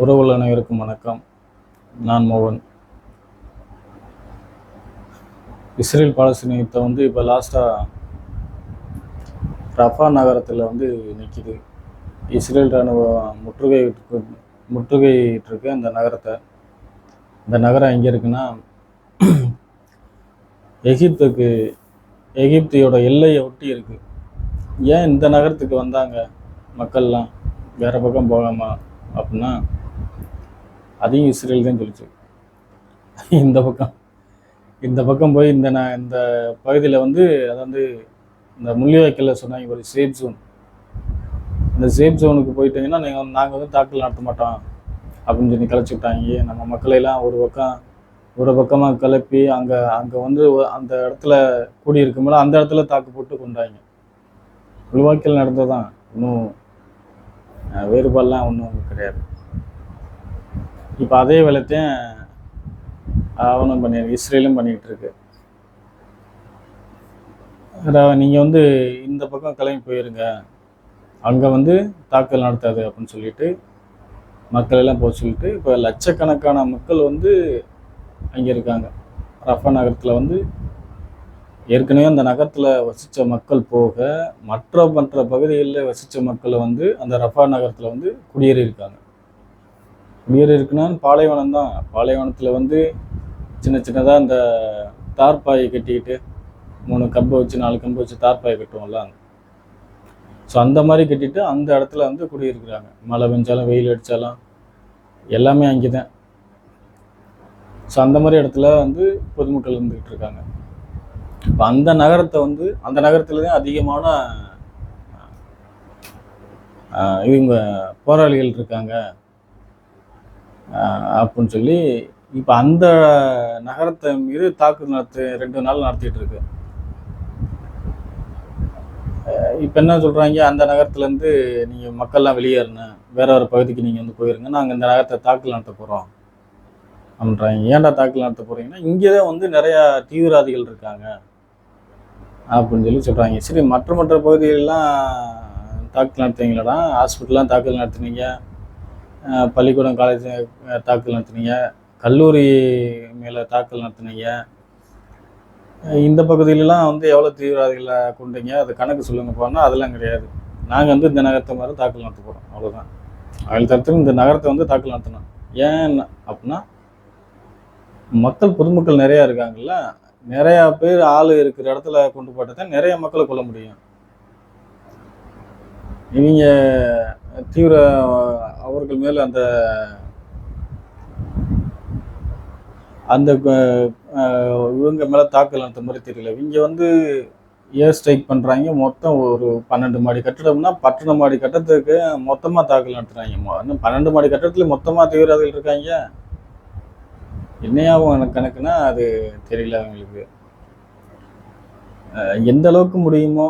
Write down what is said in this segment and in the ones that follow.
உறவுகள் அனைவருக்கும் வணக்கம். நான் மோகன். இஸ்ரேல் பாலஸ்தீன யுத்தம் வந்து இப்போ லாஸ்ட்டாக ரஃபா நகரத்தில் வந்து நிற்கிது இஸ்ரேல் ராணுவம் முற்றுகை முற்றுகையிட்டிருக்கு அந்த நகரத்தை. இந்த நகரம் எங்கே இருக்குன்னா எகிப்துக்கு எகிப்தியோட எல்லையை ஒட்டி இருக்குது ஏன் இந்த நகரத்துக்கு வந்தாங்க மக்கள்லாம்? வேறு பக்கம் போகாமா அப்படின்னா அதையும் இஸ்ரேல் தான் சொல்லிச்சு இந்த பக்கம். இந்த பக்கம் போய் இந்த நான் இந்த பகுதியில் வந்து அதை வந்து இந்த முள்ளிவாய்க்கல்ல சொன்னாங்க ஒரு சேஃப் ஜோன் இந்த சேஃப் ஜோனுக்கு போயிட்டீங்கன்னா நீங்கள் நாங்கள் வந்து தாக்கல் நடத்த மாட்டோம். அப்படின்னு சொல்லி கிளச்சி விட்டாங்க. நம்ம மக்களையெல்லாம் ஒரு பக்கம் ஒரு பக்கமாக கிளப்பி அங்கே அங்கே வந்து அந்த இடத்துல கூடியிருக்கும்போது அந்த இடத்துல தாக்கு போட்டு கொண்டாங்க. முள்ளிவாய்க்கல் நடந்ததான் இன்னும் வேறுபாடெலாம் வேறுபாடுலாம் ஒன்றும் கிடையாது. இப்போ அதே வேலைத்தையும் அவனும் பண்ணியிருக்கு இஸ்ரேலும் பண்ணிகிட்டு இருக்கு. அதாவது நீங்கள் வந்து இந்த பக்கம் கிளம்பி போயிருங்க. அங்கே வந்து தாக்கல் நடத்தாது அப்படின்னு சொல்லிட்டு மக்கள் எல்லாம் போக சொல்லிட்டு இப்போ லட்சக்கணக்கான மக்கள் வந்து அங்கே இருக்காங்க. ரஃபா நகரத்தில் வந்து ஏற்கனவே அந்த நகரத்தில் வசித்த மக்கள் போக மற்ற மற்ற பகுதிகளில் வசித்த மக்களை வந்து அந்த ரஃபா நகரத்தில் வந்து குடியேறி இருக்காங்க குடியேறி இருக்குன்னா பாலைவனம் தான். பாலைவனத்தில் வந்து சின்ன சின்னதாக அந்த தார்பாயை கட்டிக்கிட்டு மூணு கம்பை வச்சு நாலு கம்பை வச்சு தார்பாயை கட்டுவோம்ல. ஸோ அந்த மாதிரி கட்டிட்டு அந்த இடத்துல வந்து குடியிருக்கிறாங்க. மழை பெஞ்சாலும் வெயில் அடித்தாலும் எல்லாமே அங்கே தான் ஸோ அந்த மாதிரி இடத்துல வந்து பொதுமக்கள் இருந்துக்கிட்டு இருக்காங்க. இப்போ அந்த நகரத்தை வந்து அந்த நகரத்தில் தான் அதிகமான இவங்க போராளிகள் இருக்காங்க. அப்படின்னு சொல்லி இப்போ அந்த நகரத்தை மீது தாக்குதல் நடத்து ரெண்டு நாள் நடத்திட்டு இருக்கு. இப்போ என்ன சொல்கிறாங்க அந்த நகரத்துலேருந்து நீங்கள் மக்கள்லாம் வெளியேறணும். வேற ஒரு பகுதிக்கு நீங்கள் வந்து போயிருங்க. நாங்கள் இந்த நகரத்தை தாக்கல் நடத்த போகிறோம் அப்படின்றாங்க. ஏன்டா தாக்கல் நடத்த போகிறீங்கன்னா இங்கே தான் வந்து நிறையா தீவிரவாதிகள் இருக்காங்க. அப்படின்னு சொல்லி சொல்கிறாங்க சரி மற்ற மற்ற பகுதிகளெலாம் தாக்கல் நடத்துவீங்களடா ஹாஸ்பிட்டல்லாம் தாக்கல் நடத்துனீங்க. பள்ளிக்கூடம் காலேஜ் தாக்கல் நடத்துனீங்க. கல்லூரி மேலே தாக்கல் நடத்துனீங்க. இந்த பகுதியிலலாம் வந்து எவ்வளோ தீவிரவாதிகளை கொண்டீங்க? அது கணக்கு சொல்லுங்க போனால் அதெல்லாம் கிடையாது. நாங்கள் வந்து இந்த நகரத்தை மாதிரி தாக்கல் நடத்த போகிறோம் அவ்வளோதான் அவள் தரத்தில் இந்த நகரத்தை வந்து தாக்கல் நடத்தணும். ஏன் அப்படின்னா மக்கள் பொதுமக்கள் நிறையா இருக்காங்கல்ல. நிறையா பேர் ஆள் இருக்கிற இடத்துல கொண்டு போட்டால் தான் நிறைய மக்களை கொல்ல முடியும். இவங்க தீவிர அவர்கள் மேல் அந்த அந்த இவங்க மேலே தாக்கல் நடத்த மாதிரி தெரியல. இவங்க வந்து ஏர் ஸ்ட்ரைக் பண்ணுறாங்க மொத்தம் ஒரு பன்னெண்டு மாடி கட்டடம்னா பன்னெண்டு மாடி கட்டத்துக்கு மொத்தமாக தாக்கல் நடத்துகிறாங்க இன்னும் பன்னெண்டு மாடி கட்டடத்தில் மொத்தமாக தீவிரவாதிகள் இருக்காங்க. என்னையாவும் எனக்கு கணக்குனா அது தெரியல அவங்களுக்கு. எந்த அளவுக்கு முடியுமோ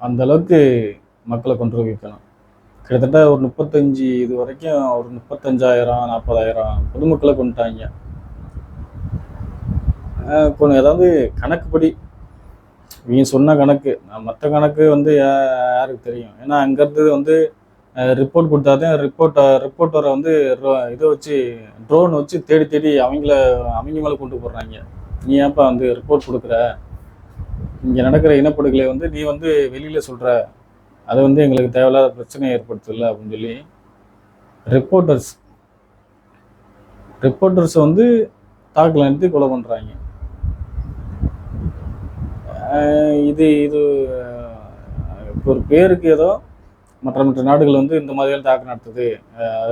அந்த அளவுக்கு மக்களை கொண்டு வைக்கணும் கிட்டத்தட்ட ஒரு முப்பத்தஞ்சு இது வரைக்கும் ஒரு முப்பத்தஞ்சாயிரம் நாற்பதாயிரம் பொதுமக்களை கொண்டுட்டாங்க. கொஞ்சம் அதாவது கணக்குப்படி இவங்க சொன்ன கணக்கு மற்ற கணக்கு வந்து யா- யாருக்கு தெரியும்? ஏன்னா அங்கேருந்து வந்து ரிப்போர்ட் கொடுத்தாதான் ரிப்போர்ட்டை ரிப்போர்ட்டரை வந்து இதை வச்சு ட்ரோன் வச்சு தேடி தேடி அவங்கள அவங்க மேலே கொண்டு போடுறாங்க. நீ ஏன்ப்பா வந்து ரிப்போர்ட் கொடுக்குற? இங்கே நடக்கிற இனப்படுகளை வந்து நீ வந்து வெளியில் சொல்கிற அது வந்து எங்களுக்கு தேவையில்லாத பிரச்சனை ஏற்படுத்தல அப்படின்னு சொல்லி ரிப்போர்ட்டர்ஸ் ரிப்போர்ட்டர்ஸ் வந்து தாக்கல் நிறுத்தி கொலை பண்ணுறாங்க இது இது இப்போ ஒரு பேருக்கு ஏதோ மற்ற மற்ற நாடுகள் வந்து இந்த மாதிரியான தாக்கு நடத்துது.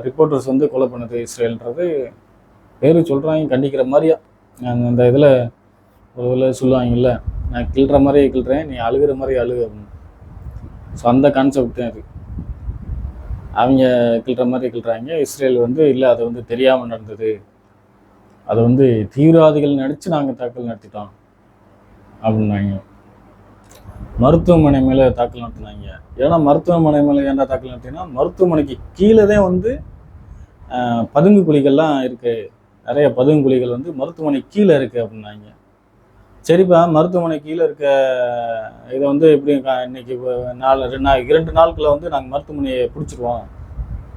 ரிப்போர்ட்டர்ஸ் வந்து கொலை பண்ணுது இஸ்ரேல்ன்றது பேரு சொல்கிறாங்க கண்டிக்கிற மாதிரியா? நாங்கள் அந்த இதில் ஒரு இதில் சொல்லுவாங்கல்ல நான் கிள்ற மாதிரி கிள்றேன் நீ அழுகிற மாதிரி அழுகு அப்படின்னு. ஸோ அந்த கான்செப்ட் தான் இது. அவங்க கிள்ற மாதிரி கிள்றாங்க. இஸ்ரேல் வந்து இல்லை அது வந்து தெரியாமல் நடந்தது. அது வந்து தீவிரவாதிகள் நினச்சி நாங்கள் தாக்கல் நடத்திட்டோம். அப்படின்னாங்க. மருத்துவமனை மேலே தாக்கல் நடத்தினாங்க. ஏன்னா மருத்துவமனை மேலே ஏன்டா தாக்கல் நடத்தினா மருத்துவமனைக்கு கீழே தான் வந்து பதுங்கு குழிகள்லாம் இருக்குது நிறைய பதுங்கு குழிகள் வந்து மருத்துவமனை கீழே இருக்குது அப்படின்னாங்க. சரிப்பா மருத்துவமனை கீழே இருக்க இதை வந்து எப்படி கா- இன்னைக்கு நாலு ரெண்டு நாள் இரண்டு நாளுக்குள்ள வந்து நாங்கள் மருத்துவமனையை பிடிச்சிருவோம்.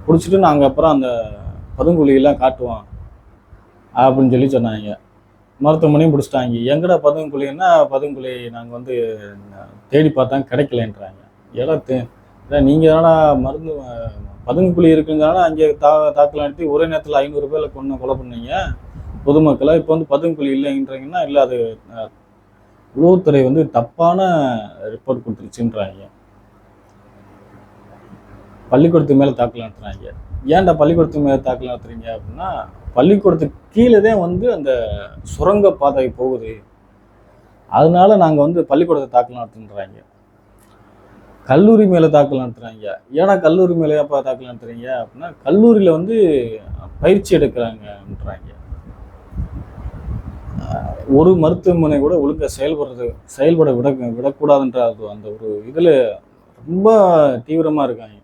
பிடிச்சிட்டு நாங்கள் அப்புறம் அந்த பதுங்குழியெல்லாம் காட்டுவோம் அப்படின்னு சொல்லி சொன்னாங்க. மருத்துவமனையும் பிடிச்சிட்டாங்க. எங்கடா பதுங்குழின்னா பதுங்குழி நாங்கள் வந்து தேடி பார்த்தா கிடைக்கலன்றாங்க. இடத்து தே நீங்கள் என்னடா மருந்து பதுங்குழி இருக்குங்கிறனால அங்கே தா தாக்கல் நடத்தி ஒரே நேரத்தில் ஐநூறு பேரில் கொண்டு கொலை பண்ணீங்க. பொதுமக்களை? இப்போ வந்து பதுங்குக்குழி இல்லைன்றீங்கன்னா இல்லை அது உளவுத்துறை வந்து தப்பான ரிப்போர்ட் கொடுத்துருச்சுன்றாங்க. பள்ளிக்கூடத்து மேலே தாக்கல் நடத்துறாங்க. ஏன்டா பள்ளிக்கூடத்து மேலே தாக்கல் நடத்துறீங்க அப்படின்னா பள்ளிக்கூடத்துக்கு கீழே தான் வந்து அந்த சுரங்க பாதை போகுது. அதனால நாங்கள் வந்து பள்ளிக்கூடத்தை தாக்கல் நடத்துன்றாங்க கல்லூரி மேலே தாக்கல் நடத்துகிறாங்க ஏன்னா கல்லூரி மேலே எப்போ தாக்கல் நடத்துறீங்க அப்படின்னா கல்லூரியில் வந்து பயிற்சி எடுக்கிறாங்கன்றாங்க. ஒரு மருத்துவமனை கூட ஒழுங்காக செயல்படுறது செயல்பட விட விடக்கூடாதுன்ற அது அந்த ஒரு இதில் ரொம்ப தீவிரமாக இருக்காங்க.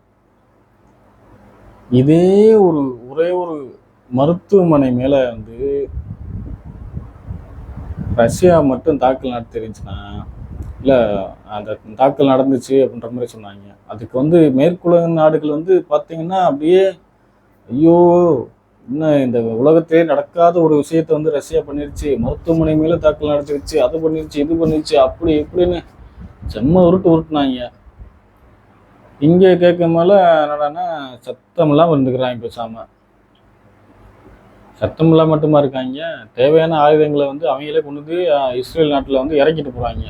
இதே ஒரு ஒரே ஒரு மருத்துவமனை மேலே வந்து ரஷ்யா மட்டும் தாக்கல் நடத்திருந்துச்சுன்னா இல்லை அந்த தாக்கல் நடந்துச்சு அப்படின்ற மாதிரி சொன்னாங்க. அதுக்கு வந்து மேற்குலக நாடுகள் வந்து பார்த்தீங்கன்னா அப்படியே ஐயோ இன்னும் இந்த உலகத்திலே நடக்காத ஒரு விஷயத்த வந்து ரஷ்யா பண்ணிருச்சு மருத்துவமனை மேலே தாக்கல் நடத்திருச்சு அது பண்ணிருச்சு இது பண்ணிருச்சு அப்படி இப்படின்னு செம்ம உருட்டு உருட்டுனாங்க. இங்கே கேட்கும் போல என்னடான்னா சத்தமெல்லாம் வந்துக்கிறாங்க பேசாம. சத்தமெல்லாம் மட்டுமா இருக்காங்க. தேவையான ஆயுதங்களை வந்து அவங்களே கொண்டு வந்து இஸ்ரேல் நாட்டில் வந்து இறக்கிட்டு போகிறாங்க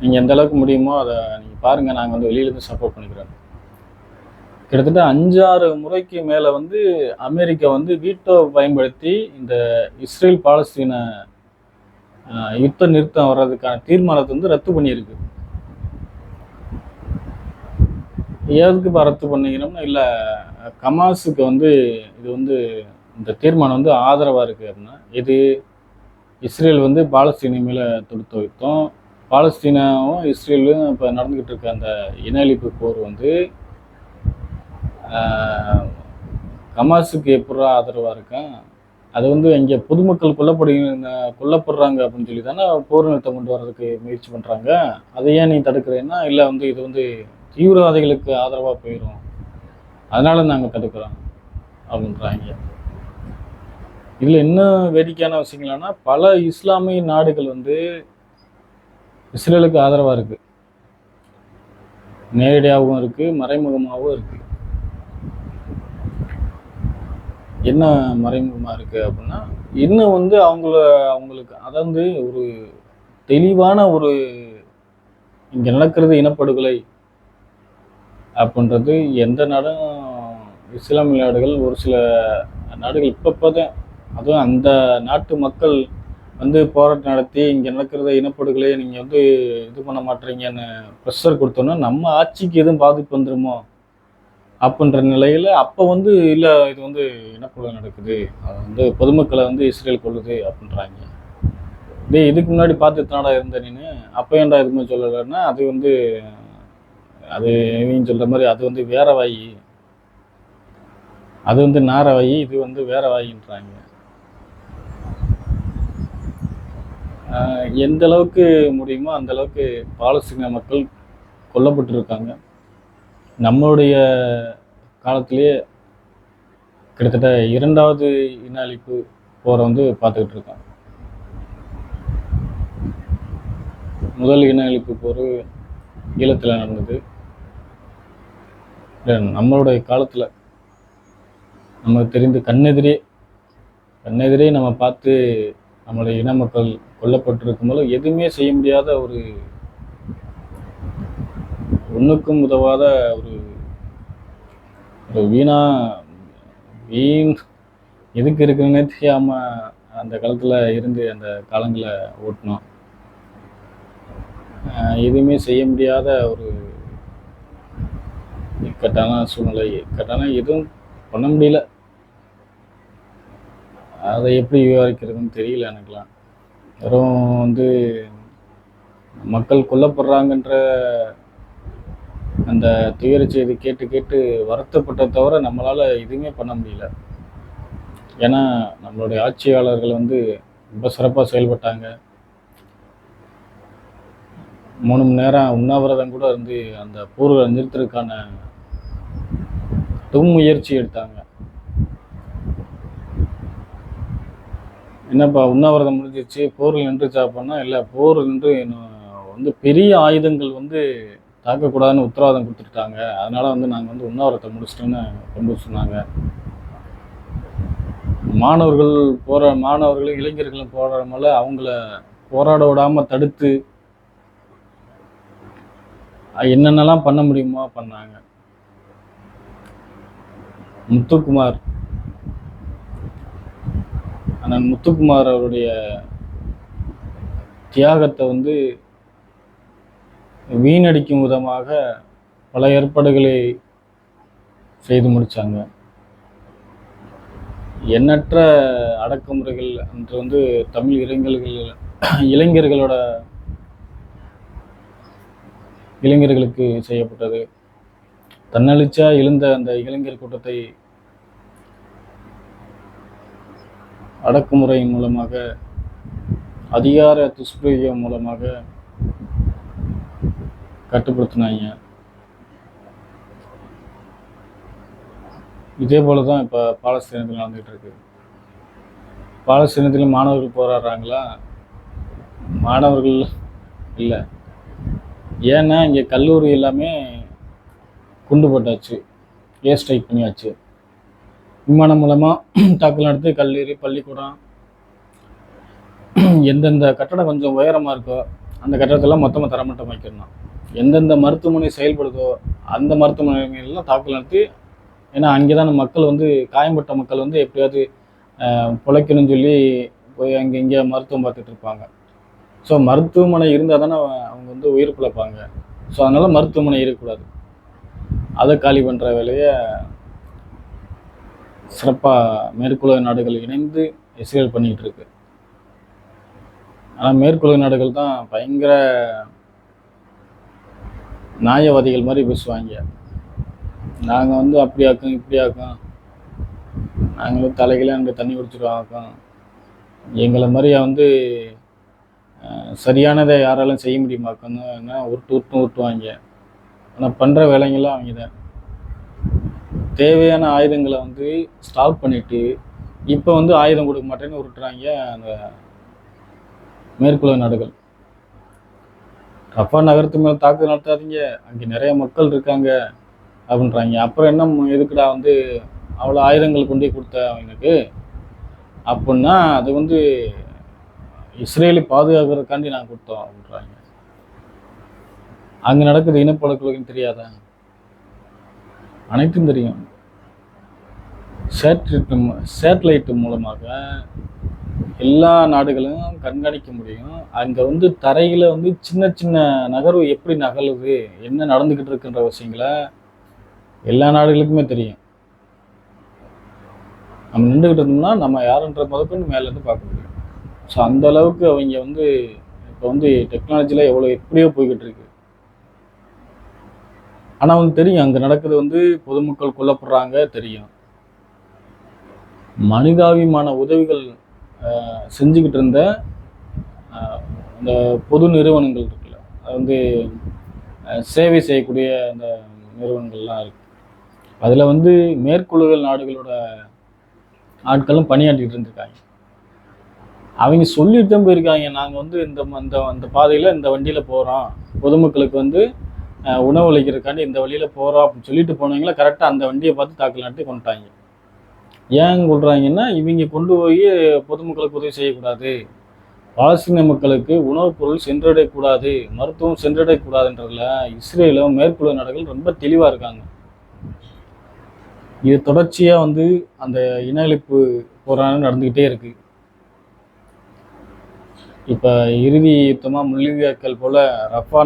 நீங்கள் எந்த அளவுக்கு முடியுமோ அதை நீங்கள் பாருங்கள் நாங்கள் வந்து வெளியிலேருந்து சப்போர்ட் பண்ணிக்கிறோம். கிட்டத்தட்ட அஞ்சாறு முறைக்கு மேலே வந்து அமெரிக்கா வந்து வீட்டோ பயன்படுத்தி இந்த இஸ்ரேல் பாலஸ்தீன யுத்த நிறுத்தம் வர்றதுக்கான தீர்மானத்தை வந்து ரத்து பண்ணியிருக்கு. எதுக்கு இப்போ ரத்து பண்ணிக்கணும்னா இல்லை கமாஸுக்கு வந்து இது வந்து இந்த தீர்மானம் வந்து ஆதரவாக இருக்குது அப்படின்னா இது இஸ்ரேல் வந்து பாலஸ்தீன மேலே தொடுத்து வைத்தோம். பாலஸ்தீனாவும் இஸ்ரேலும் இப்போ நடந்துக்கிட்டு இருக்க அந்த இணையளிப்பு போர் வந்து கமாஸுக்கு எப்படா ஆதரவாக இருக்கும் அது வந்து இங்கே பொதுமக்கள் கொல்லப்படுகிற கொல்லப்படுறாங்க அப்படின்னு சொல்லி தானே போர் நிறுத்தம் கொண்டு வர்றதுக்கு முயற்சி பண்ணுறாங்க அதை ஏன் நீ தடுக்கிறேன்னா இல்லை வந்து இது வந்து தீவிரவாதிகளுக்கு ஆதரவாக போயிடும் அதனால நாங்கள் தடுக்கிறோம் அப்படின்றாங்க. இதில் இன்னும் வேடிக்கையான விஷயங்கள்னா பல இஸ்லாமிய நாடுகள் வந்து இஸ்ரேலுக்கு ஆதரவாக இருக்குது நேரடியாகவும் இருக்குது மறைமுகமாகவும் இருக்குது என்ன மறைமுகமாக இருக்குது அப்படின்னா இன்னும் வந்து அவங்கள அவங்களுக்கு அதாவது ஒரு தெளிவான ஒரு இங்கே நடக்கிறது இனப்படுகொலை அப்படின்றது எந்த நாடும் இஸ்லாமிய நாடுகள் ஒரு சில நாடுகள் இப்போ தான் அதுவும் அந்த நாட்டு மக்கள் வந்து போராட்டம் நடத்தி இங்கே நடக்கிறத இனப்படுகொலையை நீங்கள் வந்து இது பண்ண மாட்டீங்கன்னு ப்ரெஷர் கொடுத்தோன்னா நம்ம ஆட்சிக்கு எதுவும் பாதிப்பு வந்துருமோ? அப்படின்ற நிலையில் அப்போ வந்து இல்லை இது வந்து இனப்புகள் நடக்குது? அது வந்து பொதுமக்களை வந்து இஸ்ரேல் கொள்ளுது அப்படின்றாங்க. டேய் இதுக்கு முன்னாடி பார்த்து தானடா இருந்த நீனு? அப்போ ஏன்டா எதுவுமே சொல்லலைன்னா அது வந்து அது இவங்க சொல்கிற மாதிரி அது வந்து வேற வாயி. அது வந்து நார வாயி இது வந்து வேற வாயின்றாங்க. எந்த அளவுக்கு முடியுமோ அந்த அளவுக்கு பாலஸ்தீன மக்கள் கொல்லப்பட்டிருக்காங்க. நம்மளுடைய காலத்திலேயே கிட்டத்தட்ட இரண்டாவது இன அழிப்பு போரை வந்து பார்த்துக்கிட்டு இருக்கோம். முதல் இன அழிப்பு போர் ஈழத்தில் நடந்தது. நம்மளுடைய காலத்தில் நமக்கு தெரிந்து கண்ணெதிரே கண்ணெதிரே நம்ம பார்த்து நம்மளுடைய இன மக்கள் கொல்லப்பட்டிருக்கும் போது எதுவுமே செய்ய முடியாத ஒரு ஒன்றுக்கும் உதவாத ஒரு ஒரு வீணா வீண் எதுக்கு இருக்குன்னே தெரியாமல் அந்த காலத்தில் இருந்து அந்த காலங்களை ஓட்டினோம். எதுவுமே செய்ய முடியாத ஒரு இக்கட்டான சூழ்நிலை இக்கட்டான எதுவும் பண்ண முடியல. அதை எப்படி விவரிக்கிறதுன்னு தெரியல எனக்குலாம் வெறும் வந்து மக்கள் கொல்லப்படுறாங்கன்ற அந்த துயர செய்தி கேட்டு கேட்டு வருத்தப்பட்ட தவிர நம்மளால் எதுவுமே பண்ண முடியல. ஏன்னா நம்மளுடைய ஆட்சியாளர்கள் வந்து ரொம்ப சிறப்பாக செயல்பட்டாங்க. மூணு மணி நேரம் உண்ணாவிரதம் கூட இருந்து அந்த போர்வை நிறுத்துறதுக்கான தும் முயற்சி எடுத்தாங்க. என்னப்பா உண்ணாவிரதம் முடிஞ்சிருச்சு போர்கள் நின்றுச்சா அப்படின்னா இல்லை போர் நின்று வந்து பெரிய ஆயுதங்கள் வந்து தாக்கக்கூடாதுன்னு உத்தரவாதம் கொடுத்துட்டாங்க. அதனால் வந்து நாங்கள் வந்து உண்ணாவிரத்தை முடிச்சிட்டோன்னு கொண்டு சொன்னாங்க. மாணவர்கள் போகிற மாணவர்களும் இளைஞர்களும் போராடமால அவங்கள போராட விடாமல் தடுத்து என்னென்னலாம் பண்ண முடியுமோ பண்ணாங்க. முத்துக்குமார். அண்ணன் முத்துக்குமார் அவருடைய தியாகத்தை வந்து வீணடிக்கும் விதமாக பல ஏற்பாடுகளை செய்து முடித்தாங்க எண்ணற்ற அடக்குமுறைகள் அன்று வந்து தமிழ் இளைஞர்கள் இளைஞர்களோட இளைஞர்களுக்கு செய்யப்பட்டது. தன்னளிச்சா எழுந்த அந்த இளைஞர் கூட்டத்தை அடக்குமுறையின் மூலமாக அதிகார துஷ்பிரயோகம் மூலமாக கட்டுப்படுத்தினாங்க. இதே போல தான் இப்போ பாலஸ்தீனத்தில் நடந்துகிட்டு இருக்கு பாலஸ்தீனத்தில் மாணவர்கள் போராடுறாங்களா? மாணவர்கள் இல்லை. ஏன்னா இங்கே கல்லூரி எல்லாமே குண்டு போட்டாச்சு. ஏர் ஸ்ட்ரைக் பண்ணியாச்சு. விமானம் மூலமாக தாக்கல் நடத்தி கல்லூரி பள்ளிக்கூடம் எந்தெந்த கட்டடம் கொஞ்சம் உயரமாக இருக்கோ அந்த கட்டடத்தெல்லாம் மொத்தமாக தரமட்டம் வைக்கணும் எந்தெந்த மருத்துவமனை செயல்படுதோ அந்த மருத்துவமனைகள்லாம் தாக்கல் நடத்தி ஏன்னா அங்கே தான் மக்கள் வந்து காயம்பட்ட மக்கள் வந்து எப்படியாவது பிழைக்கணும்னு சொல்லி போய் அங்கே இங்கே மருத்துவம் பார்த்துட்டு இருப்பாங்க. ஸோ மருத்துவமனை இருந்தால் தானே அவங்க வந்து உயிர் பிழைப்பாங்க. ஸோ அதனால் மருத்துவமனை இருக்கக்கூடாது. அதை காலி பண்ணுற வேலையை சிறப்பாக மேற்குலக நாடுகள் இணைந்து இஸ்ரேல் பண்ணிக்கிட்டு இருக்கு. ஆனால் மேற்குலக நாடுகள் தான் பயங்கர நியாயவாதிகள் மாதிரி பேசுவாங்க. நாங்கள் வந்து அப்படி ஆக்கும் இப்படி ஆக்கும் நாங்களும் தலைகளே அங்கே தண்ணி குடிச்சிருவோம் ஆக்கோம் எங்களை மாதிரியா வந்து சரியானதை யாராலும் செய்ய முடியுமாக்குன்னு என்ன உருட்டு உருட்டு உருட்டுவாங்க ஆனால் பண்ணுற வேலைங்களாம் அவங்க தான். தேவையான ஆயுதங்களை வந்து ஸ்டாப் பண்ணிவிட்டு இப்போ வந்து ஆயுதம் கொடுக்க மாட்டேன்னு உருட்டுறாங்க அந்த மேற்குலக நாடுகள். ரஃபா நகரத்து மேலே தாக்குதல் நடத்தாதீங்க. அங்கே நிறைய மக்கள் இருக்காங்க அப்படின்றாங்க. அப்புறம் என்ன எதுக்குடா வந்து அவ்வளோ ஆயுதங்கள் கொண்டு போய் கொடுத்த அவங்களுக்கு? அப்படின்னா அது வந்து இஸ்ரேலை பாதுகாக்கிறதுக்காண்டி நான் கொடுத்தோம் அப்படின்றாங்க. அங்கே நடக்குது இனப்படுகொலைன்னு தெரியாதா? அனைத்தும் தெரியும். சேட்டலைட் சேட்டலைட் மூலமாக எல்லா நாடுகளும் கண்காணிக்க முடியும். அங்கே வந்து தரையில் வந்து சின்ன சின்ன நகர்வு எப்படி நகருது என்ன நடந்துக்கிட்டு இருக்குன்ற விஷயங்களை எல்லா நாடுகளுக்குமே தெரியும். நம்ம நின்றுக்கிட்டு இருந்தோம்னா நம்ம யாருன்ற முதற்கொண்டு மேலேருந்து பார்க்க முடியும். ஸோ அந்த அளவுக்கு அவங்க வந்து இப்போ வந்து டெக்னாலஜியில் எவ்வளோ எப்படியோ போய்கிட்டு இருக்கு. ஆனால் வந்து தெரியும் அங்கே நடக்கிறது வந்து பொதுமக்கள் கொல்லப்படுறாங்க தெரியும். மனிதாபிமான உதவிகள் செஞ்சுக்கிட்டு இருந்த இந்த பொது நிறுவனங்கள் இருக்குல்ல அது வந்து சேவை செய்யக்கூடிய அந்த நிறுவனங்கள்லாம் இருக்கு. அதில் வந்து மேற்குழுகள் நாடுகளோட ஆட்களும் பணியாற்றிட்டு இருந்திருக்காங்க. அவங்க சொல்லிட்டு தான் போயிருக்காங்க நாங்கள் வந்து இந்த அந்த இந்த அந்த பாதையில் இந்த வண்டியில் போகிறோம் பொதுமக்களுக்கு வந்து உணவு அளிக்கிறதுக்காண்டி இந்த வழியில் போகிறோம் அப்படின்னு சொல்லிட்டு போனவங்கள கரெக்டாக அந்த வண்டியை பார்த்து தாக்கல் நடத்தி கொண்டுட்டாங்க. ஏன் கொள்றாங்கன்னா இவங்க கொண்டு போய் பொதுமக்களுக்கு உதவி செய்யக்கூடாது. பாலஸ்தீன மக்களுக்கு உணவுப் பொருள் சென்றடையக்கூடாது மருத்துவம் சென்றடையக்கூடாதுன்றதுல இஸ்ரேலும் மேற்குள்ள நாடுகள் ரொம்ப தெளிவாக இருக்காங்க. இது தொடர்ச்சியாக வந்து அந்த இன அழிப்பு போராட்டம் நடந்துக்கிட்டே இருக்கு. இப்போ இறுதி யுத்தமாக முள்ளிவியாக்கள் போல ரஃபா